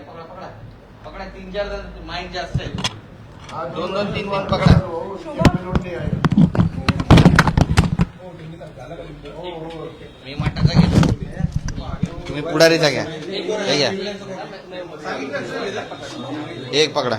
पकडा पकडा. पकडा तीन चार जण माइंड जास्त आहे हा, दोन- दोन, तीन- दोन पकडा. हो. हो, हो. मी मठाचा घेतो. तुम्ही पुढारीचा घ्या. घ्या. एक पकडा.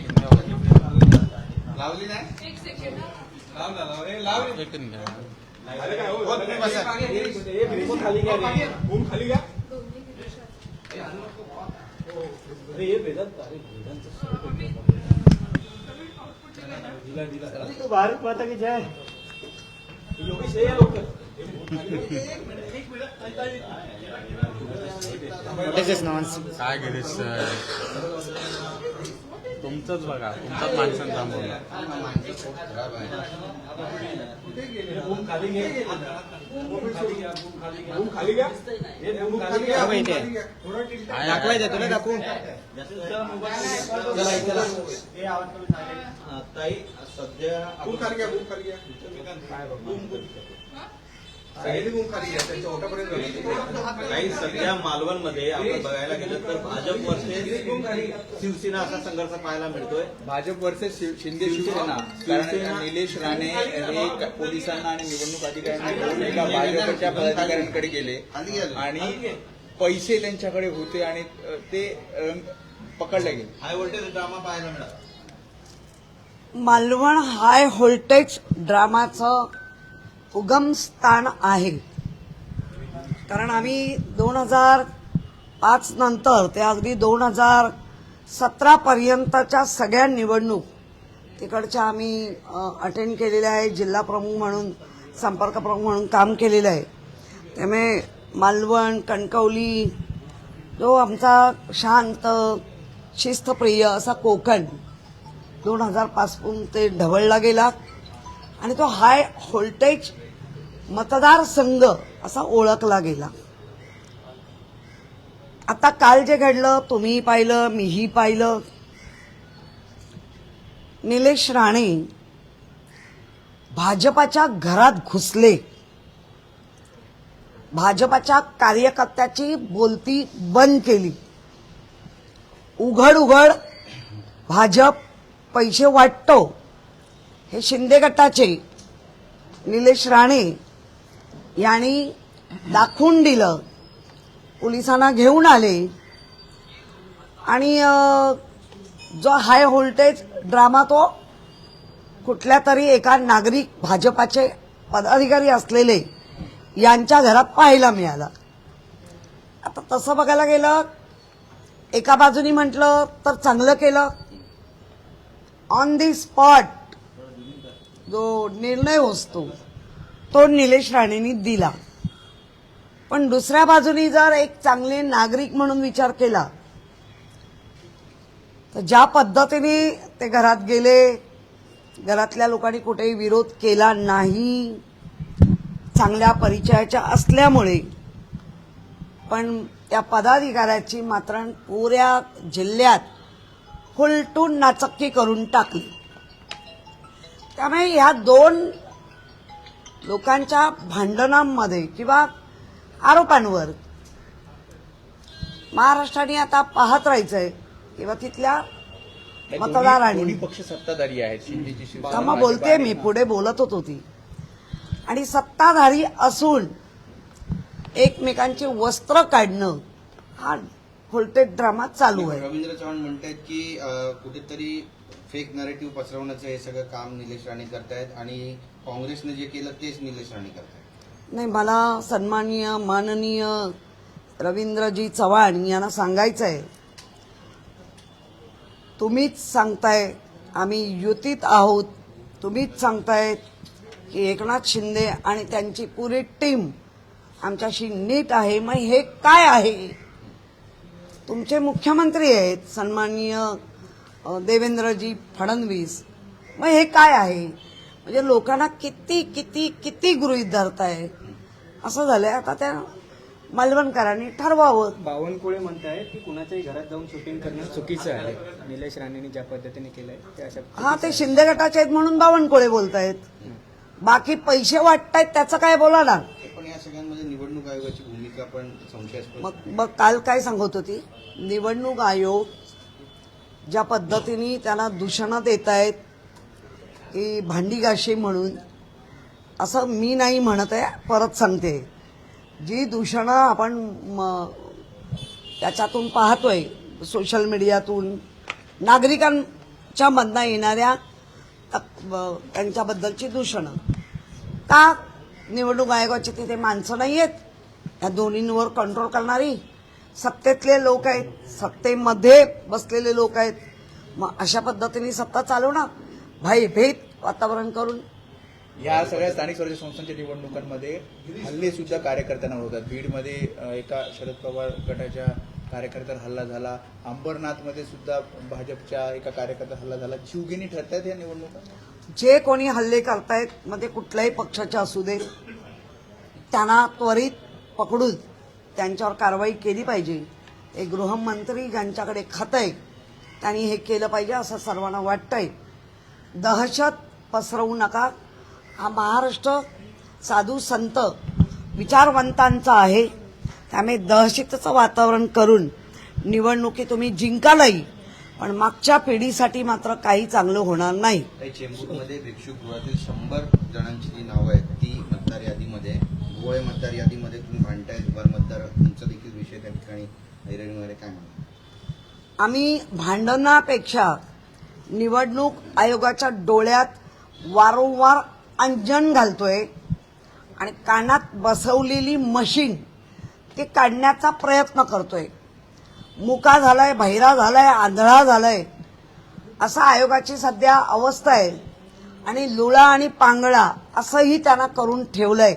लावली नाही? एक सेकंड लाव ना लाव. ए लाव एक अरे काय हो अरे बस ए बिल्कुल खाली गया रे घूम खाली गया अरे ये वेदांत अरे वेदांत तो भारत माता की जय? योगेश ये लोग एक मिनिट एक मिनिट काय गेलेस तुमचंच बघा तुमचाच माणसांना थांबवलं दाखवायचं तुला दाखवून. ताई सध्या काही सध्या मालवणमध्ये आपण बघायला गेलं तर भाजप वर्सेस शिवसेना असा संघर्ष पाहायला मिळतोय. भाजप वर्सेस शिंदे शिवसेना कारण निलेश राणे हे पोलिसांना आणि निवडणूक अधिकाऱ्यांना घेऊन एका भाजपच्या पदाधिकाऱ्यांकडे गेले. आणि पैसे त्यांच्याकडे होते आणि ते पकडले गेले. हाय व्होल्टेज ड्रामा पाहायला मिळाला. मालवण हाय व्होल्टेज ड्रामाचं उगमस्थान आहे. कारण आम्ही दोन हजार पाच नंतर ते अगदी दोन हजार सतरा पर्यंतच्या सगळ्या निवडणूक तिकडच्या आम्ही अटेंड केलेल्या आहे जिल्हा प्रमुख म्हणून संपर्क प्रमुख म्हणून काम केलेलं आहे. त्यामुळे मालवण कणकवली जो आमचा शांत शिस्तप्रिय असा कोकण दोन हजारपासून ते ढवळला गेला. आणि तो हाय व्होल्टेज मतदारसंघ असा ओळखला गेला. आता काल जे घडलं तुम्ही पाहिलं मीही पाहिलं. निलेश राणे भाजपाच्या घरात घुसले. भाजपाच्या कार्यकर्त्याची बोलती बंद केली. उघड उघड भाजप पैसे वाटतो. हे शिंदे गटाचे निलेश राणे यांनी दाखवून दिलं. पोलिसांना घेऊन आले. आणि जो हाय व्होल्टेज ड्रामा तो कुठल्या तरी एका नागरिक भाजपाचे पदाधिकारी असलेले यांच्या घरात पाहायला मिळाला. आता तसं बघायला गेलं एका बाजूनी म्हटलं तर चांगलं केलं. ऑन दी स्पॉट जो निर्णय असतो तो निलेश राणेंनी दिला. पण दुसऱ्या बाजूनी जर एक चांगले नागरिक म्हणून विचार केला तर ज्या पद्धतीने ते घरात गेले घरातल्या लोकांनी कुठेही विरोध केला नाही चांगल्या परिचयाच्या असल्यामुळे पण त्या पदाधिकाऱ्याची मात्र पुऱ्या जिल्ह्यात फुलटून नाचक्की करून टाकली. त्यामुळे ह्या दोन लोकांच्या भांडणांमध्ये किंवा आरोपांवर महाराष्ट्राने आता पाहत राहायचंय किंवा तिथल्या मतदारांनी. पक्ष सत्ताधारी आहेत थांबा बोलते मी पुढे बोलत होत होती आणि सत्ताधारी असून एकमेकांची वस्त्र काढणं हा व्होल्टेज ड्रामा चालू आहे. रवींद्र चव्हाण म्हणतायत की कुठेतरी फेक नरेटिव्ह पसरवण्याचं हे सगळं काम निलेश राणे करतायत आणि काँग्रेसने जे केलं तेच निलेश राणे करतायत. नाही मला सन्माननीय माननीय रवींद्रजी चव्हाण यांना सांगायचं आहे तुम्हीच सांगताय आम्ही युतीत आहोत तुम्हीच सांगताय की एकनाथ शिंदे आणि त्यांची पुरी टीम आमच्याशी नीट आहे मग हे काय आहे? तुमचे मुख्यमंत्री आहेत सन्माननीय देवेंद्रजी फडणवीस. मग हे काय आहे? म्हणजे लोकांना किती किती किती गृहीत धरताय? असं झालंय. आता त्या मालवणकरांनी ठरवावं. बावनकुळे म्हणतायत की कुणाच्याही घरात जाऊन शूटिंग करणं चुकीचं आहे. निलेश राणेंनी ज्या पद्धतीने केलंय ते अशा हा ते शिंदे गटाचे आहेत म्हणून बावनकुळे बोलतायत. बाकी पैसे वाटतायत त्याचं काय बोला ना. पण या सगळ्यांमध्ये निवडणूक आयोगाची भूमिका पण संशयास्पद मग मग काल काय सांगत होती? निवडणूक आयोग ज्या पद्धतीने त्यांना दूषणं देत आहेत की भांडी घाशी म्हणून असं मी नाही म्हणत आहे परत सांगते. जी दूषणं आपण म, त्याच्यातून पाहतोय सोशल मीडियातून नागरिकांच्या मधनं येणाऱ्या त्यांच्याबद्दलची दूषणं. का निवडणूक आयोगाची तिथे माणसं नाही आहेत या दोन्हींवर कंट्रोल करणारी? सत्तेतले लोक आहेत. सत्तेमध्ये बसलेले लोक आहेत. मग अशा पद्धतीने सत्ता चालवणार? भयभीत वातावरण करून. या सगळ्या स्थानिक स्वराज्य संस्थांच्या निवडणुकांमध्ये हल्ले सुद्धा कार्यकर्त्यांना होतात. बीडमध्ये एका शरद पवार गटाच्या कार्यकर्त्यावर हल्ला झाला. अंबरनाथमध्ये सुद्धा भाजपच्या एका कार्यकर्त्यावर हल्ला झाला. जीवघेणी ठरतायत या निवडणुका? जे कोणी हल्ले करतायत मग ते कुठल्याही पक्षाचे असू दे त्यांना त्वरित पकडून त्यांच्यावर कारवाई केली पाहिजे. एक गृहमंत्री ज्यांच्याकडे खातं आहे त्यांनी हे केलं पाहिजे असं सर्वांना वाटतंय. दहशत पसरवू नका. हा महाराष्ट्र साधू संत विचारवंतांचा आहे. त्यामुळे दहशतीचं वातावरण करून निवडणुकी तुम्ही जिंकालही पण मागच्या पिढीसाठी मात्र काही चांगलं होणार नाही. चेंबूरमध्ये भिक्षुगृहातील शंभर जणांची जी नावं आहेत ती मतदार यादीमध्ये गोळे मतदार यादीमध्ये तुम्ही भांडताय दुबार मतदार तुमचा देखील विषय त्या ठिकाणी ऐरणी वगैरे काय म्हणतात आम्ही भांडणापेक्षा निवडणूक आयोगाच्या डोळ्यात वारंवार अंजन घालतोय आणि कानात बसवलेली मशीन ते काढण्याचा प्रयत्न करतोय. मुका झालाय बहिरा झालाय आंधळा झालाय असा आयोगाची सध्या अवस्था आहे. आणि लुळा आणि पांगळा असंही त्यांना करून ठेवलंय.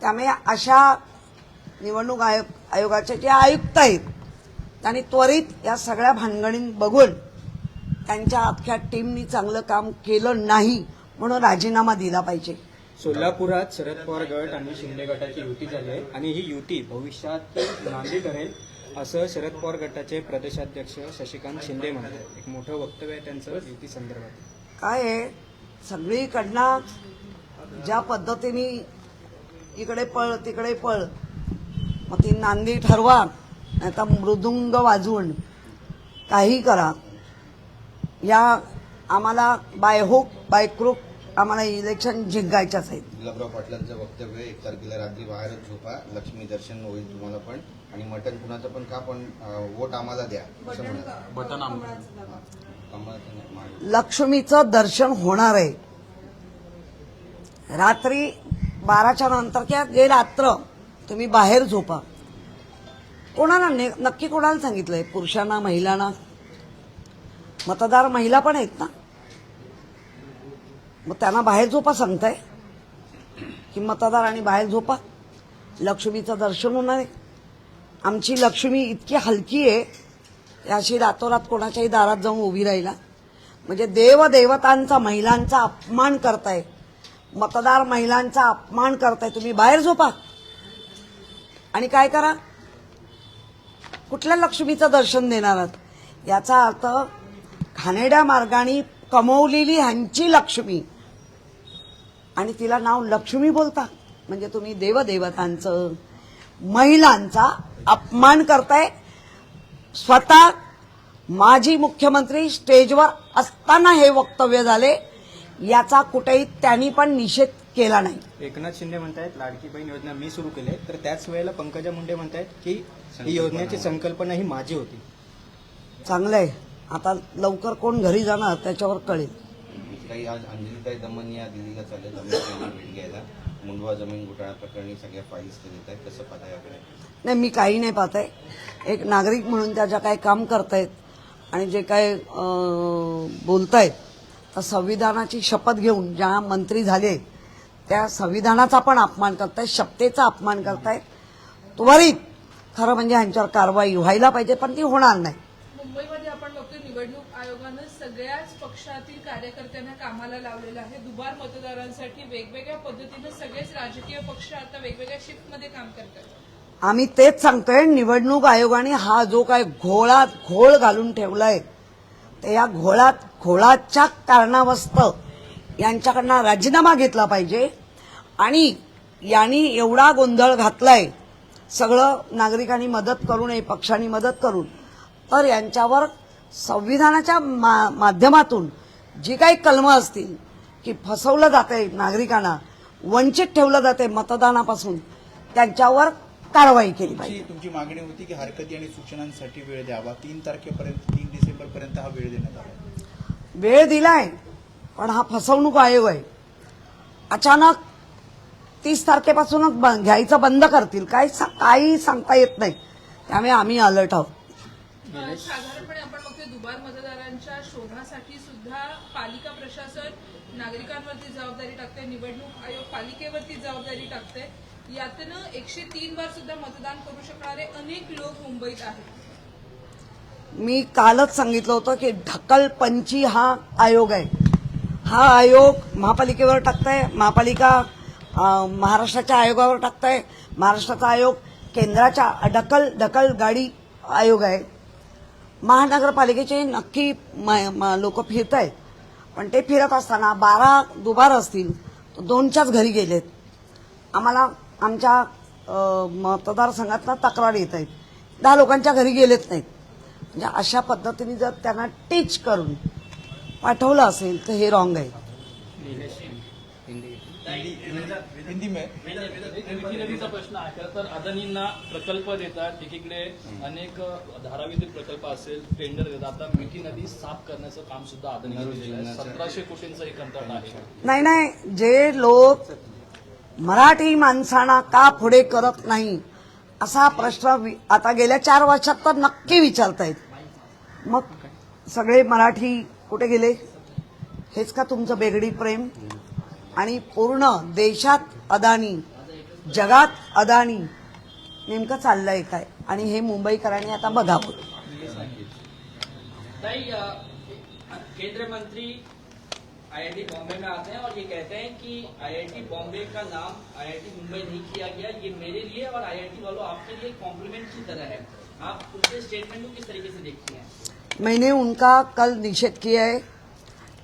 त्यामुळे अशा निवडणूक आयोग आयोगाचे जे आयुक्त आहेत त्यांनी त्वरित या सगळ्या भानगडीत बघून त्यांच्या अख्ख्या टीमनी चांगलं काम केलं नाही म्हणून राजीनामा दिला पाहिजे. सोलापुरात शरद पवार गट आणि शिंदे गटाची युती झाली आहे आणि ही युती भविष्यात नांदी ठरेल असं शरद पवार गटाचे प्रदेशाध्यक्ष शशिकांत शिंदे म्हणतात. एक मोठं वक्तव्य आहे त्यांचं युती संदर्भात. काय आहे? सगळीकडनं ज्या पद्धतीने इकडे पळ तिकडे पळ. मग ती नांदी ठरवा नाही तर मृदुंग वाजवून काही करा. या आम्हाला बाय हुक बाय क्रूक आम्हाला इलेक्शन जिंकायच्याच आहेत. गुलाबराव पाटलांचं वक्तव्य एक तारखेला रात्री बाहेरच झोपा. लक्ष्मी दर्शन होईल तुम्हाला पण. आणि मटण कुणाचं पण का पण वोट आम्हाला द्या. असं बटन नाही. लक्ष्मीचं दर्शन होणार आहे. रात्री बाराच्या नंतर किंवा जे रात्र तुम्ही बाहेर झोपा. कोणाला ने- नक्की कोणाला सांगितलंय? पुरुषांना महिलांना? मतदार महिला पण आहेत ना? मग त्यांना बाहेर झोपा सांगताय? की मतदार आणि बाहेर झोपा. लक्ष्मीचं दर्शन होणार आहे. आमची लक्ष्मी इतकी हलकी आहे. की अशी रातोरात कोणाच्याही दारात जाऊन उभी राहिला. म्हणजे देवदेवतांचा महिलांचा अपमान करताय. मतदार महिलांचा अपमान करताय तुम्ही बाहेर झोपा. आणि काय करा? कुठल्या लक्ष्मीचं दर्शन देणार आहात? याचा अर्थ घाणेड्या मार्गाने कमवलेली ह्यांची लक्ष्मी. आणि तिला नाव लक्ष्मी बोलता. म्हणजे तुम्ही देवदेवतांचं महिलांचा अपमान करताय. स्वतः माजी मुख्यमंत्री स्टेजवर असताना हे वक्तव्य झाले. याचा कुठेही त्यांनी पण निषेध केला नाही. एकनाथ शिंदे म्हणतायत लाडकी बहीण योजना मी सुरू केली आहे. तर त्याच वेळेला पंकजा मुंडे म्हणतायत की ही योजनेची संकल्पना ही माझी होती. चांगलं आहे आता लवकर कोण घरी जाणार त्याच्यावर कळेल. काही आज अंजलीताई दमन या दिल्लीला चालले भेट घ्यायला. मुंडवा जमीन घोटाळा प्रकरणी सगळ्या फाईल्स देत आहेत कसं पाहता याकडे नाही मी काही नाही पाहत आहे एक नागरिक म्हणून त्या ज्या काही काम करतायत आणि जे काय बोलतायत तर संविधानाची शपथ घेऊन ज्या मंत्री झाले त्या संविधानाचा पण अपमान करतायत शपथेचा अपमान करतायत. त्वरित खरं म्हणजे ह्यांच्यावर कारवाई व्हायला पाहिजे पण ती होणार नाही. मुंबईमध्ये आपण बघतोय निवडणूक आयोगानं सगळ्याच पक्षातील कार्यकर्त्यांना कामाला लावलेलं आहे. दुबार मतदारांसाठी वेगवेगळ्या पद्धतीनं सगळेच राजकीय पक्ष आता वेगवेगळ्या शिफ्टमध्ये काम करतात. आम्ही तेच सांगतोय निवडणूक आयोगाने हा जो काय घोळात घोळ घालून ठेवलाय तर या घोळात घोळाच्या कारणावस्तव यांच्याकडनं राजीनामा घेतला पाहिजे. आणि यांनी एवढा गोंधळ घातलाय सगळं नागरिकांनी मदत करू नये पक्षांनी मदत करून तर यांच्यावर संविधानाच्या मा माध्यमातून जी काही कलमं असतील की फसवलं जातंय नागरिकांना वंचित ठेवलं जाते मतदानापासून त्यांच्यावर कारवाई केली पाहिजे. तुमची तुमची मागणी होती की हरकती आणि सूचनांसाठी वेळ द्यावा. तीन तारखेपर्यंत तीन डिसेंबर पर्यंत हा वेळ देण्यात आला. वेळ दिलाय पण हा फसवणूक आयोग आहे. अचानक तीस तारखेपासूनच ब- घ्यायचं बंद करतील. सा- काही सांगता येत नाही. त्यामुळे आम्ही अलर्ट आहोत. साधारणपणे आपण बघतोय दुबार मतदारांच्या शोधासाठी सुद्धा पालिका प्रशासन नागरिकांवरती जबाबदारी टाकते निवडणूक आयोग पालिकेवरती जबाबदारी टाकते यातनं एकशे तीन बार सुद्धा मतदान करू शकणारे अनेक लोक मुंबईत आहेत. मी कालच सांगितलं होतं की ढकलपंची हा आयोग आहे. हा आयोग महापालिकेवर टाकताय महापालिका महाराष्ट्राच्या आयोगावर टाकताय महाराष्ट्राचा आयोग केंद्राच्या ढकल ढकल गाडी आयोग आहे. महानगरपालिकेचे नक्की लोक फिरत आहेत पण ते फिरत असताना बारा दुबार असतील तर दोनच्याच घरी गेलेत. आम्हाला आमच्या अं, मतदारसंघातनं तक्रार येत आहेत. दहा लोकांच्या घरी गेलेत नाहीत. म्हणजे अशा पद्धतीने जर त्यांना टीच करून पाठवलं असेल तर हे रॉंग आहे. हिंदी में. प्रश्न आहे. खरं तर अदानींना प्रकल्प देतात. एकीकडे अनेक धाराविद्युत प्रकल्प असेल टेंडर देतात. आता मिठी नदी साफ करण्याचं काम सुद्धा अदानी सतराशे कोटींचं एक कंत्राट आहे. नाही नाही. जे लोक मराठी माणसांना का पुढे करत नाही? असा प्रश्न आता गेल्या चार वर्षात तर नक्की विचारतायत मग सगळे मराठी कुठे गेले? हेच का तुमचं बेगडी प्रेम? आणि पूर्ण देशात अदानी जगात अदानी नेमकं चाललंय काय? आणि हे मुंबईकरांनी आता बघावं केंद्रीय मंत्री आईआईटी बॉम्बे में आते हैं और ये कहते हैं कि आईआईटी बॉम्बे का नाम आईआईटी मुंबई नहीं किया गया ये मेरे लिए और आईआईटी वालों आपके लिए कॉम्प्लीमेंट की तरह है। आप उनके स्टेटमेंट को किस तरीके से देखती हैं? मैंने उनका कल निषेध किया है।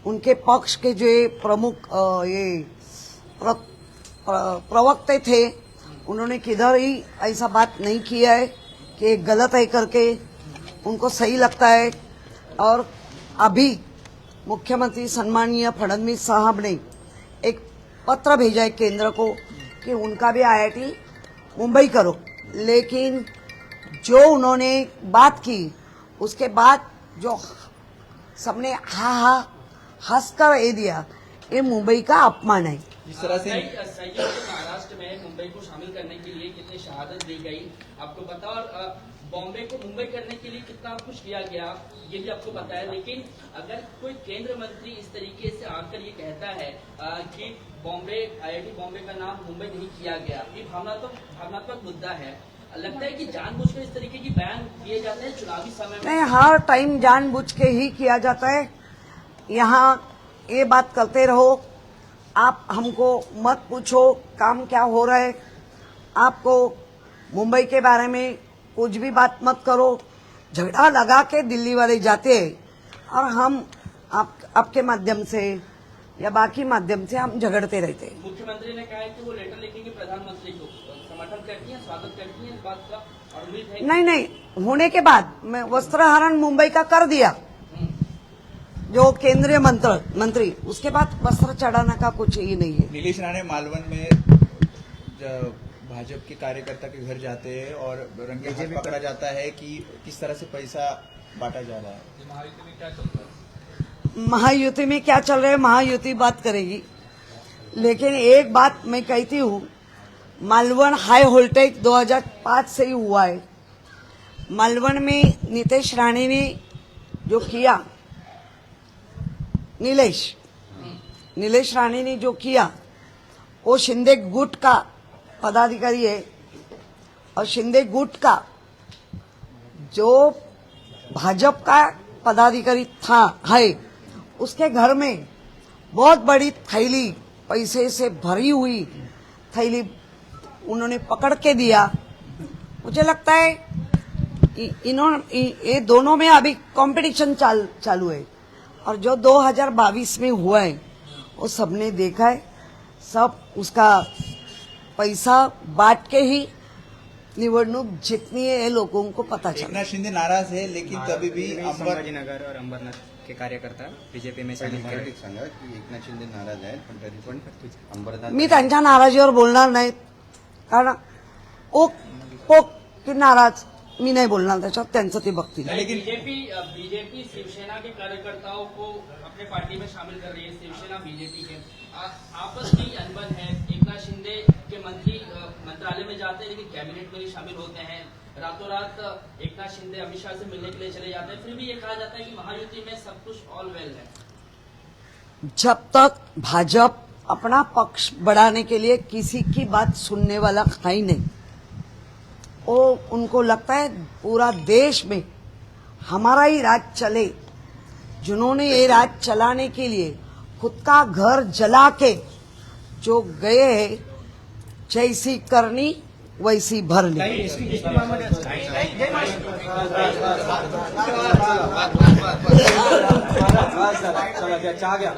उनके पक्ष के जो प्रमुख ये प्र, प्र, प्रवक्ते थे उन्होंने किधर ही ऐसा बात नहीं किया है कि गलत है करके। उनको सही लगता है और अभी मुख्यमंत्री सम्मानीय फडणवीस साहब ने एक पत्र भेजा है केंद्र को कि उनका भी आईआईटी मुंबई करो। लेकिन जो उन्होंने बात की उसके बाद जो सबने हा हा हंसकर ये दिया ये मुंबई का अपमान है। जिस तरह से महाराष्ट्र में मुंबई को शामिल करने के लिए कितनी शहादत दी गई। आपको पता और बॉम्बे को मुंबई करने के लिए कितना कुछ किया गया ये भी आपको पता है। लेकिन अगर कोई केंद्र मंत्री इस तरीके से आकर ये कहता है अ, कि बॉम्बे आईआईटी बॉम्बे का नाम मुंबई नहीं किया गया ये भावनात्मक भावनात्मक मुद्दा है। लगता है कि जानबूझकर इस तरीके की बयान दिए जाते हैं चुनावी समय में। हर टाइम जानबूझ के ही किया जाता है। यहाँ ये बात करते रहो आप हमको मत पूछो काम क्या हो रहा है। आपको मुंबई के बारे में कुछ भी बात मत करो। झगड़ा लगा के दिल्ली वाले जाते हैं और हम आप आपके माध्यम से या बाकी माध्यम से हम झगड़ते रहते हैं। मुख्यमंत्री ने कहा है कि वो लेटर लिखेंगे प्रधानमंत्री को समर्थन करती हैं स्वागत करती हैं इस बात का और उम्मीद है नहीं नहीं होने के बाद मैं वस्त्रहरण मुंबई का कर दिया। जो केंद्रीय मंत्र मंत्री उसके बाद वस्त्र चढ़ाना का कुछ ही नहीं है। नीलेश राणे मालवन में ज- भाजपा के कार्यकर्ता के घर जाते हैं और रंगे हाथ पकड़ा जाता है कि किस तरह से पैसा बांटा जा रहा है? महायुति में क्या चल रहा है? महायुति बात करेगी। लेकिन एक बात मैं कहती हूँ मालवण हाई वोल्टेज 2005 से ही हुआ है। मालवण में नीतीश राणे ने जो किया नीलेश नीलेश राणे ने जो किया वो शिंदे गुट का पदाधिकारी है और शिंदे गुट का जो भाजपा का पदाधिकारी था है उसके घर में बहुत बड़ी थैली पैसे से भरी हुई थैली उन्होंने पकड़ के दिया। मुझे लगता है इन्होंने ये दोनों में अभी कंपटीशन चाल, चालू है। और जो 2022 में हुआ है वो सबने देखा है सब उसका पैसा बांट के ही निवडणूक जितनी है ये लोगों को पता चला। एकनाथ शिंदे नाराज है लेकिन तभी भी संभाजीनगर और अंबरनाथ के कार्यकर्ता बीजेपी में सांगा की एकनाथ शिंदे नाराज आहेत पण तरी पण अंबरनाथ मी त्यांच्या नाराजीवर बोलणार नाही कारण ओक पोक की नाराज मी नाही बोलणार त्याच्यावर त्यांचं ते बघतील. लेकिन बीजेपी बीजेपी शिवसेना के कार्यकर्ताओं को अपने पार्टी में शामिल कर रही है शिवसेना बीजेपी के। आपस की अनबन है एकनाथ शिंदे के मंत्री मंत्रालय में जाते हैं लेकिन कैबिनेट में भी शामिल होते हैं। रातों रात अ, एकनाथ शिंदे अमित शाह से मिलने के लिए चले जाते हैं। फिर भी ये कहा जाता है कि महायुति में सब कुछ ऑल वेल है। जब तक भाजपा अपना पक्ष बढ़ाने के लिए किसी की बात सुनने वाला है ही नहीं वो उनको लगता है पूरा देश में हमारा ही राज चले। जिन्होंने ये राज चलाने के लिए खुद का घर जला के जो गए हैं जैसी करनी वैसी भरनी। चहा घ्या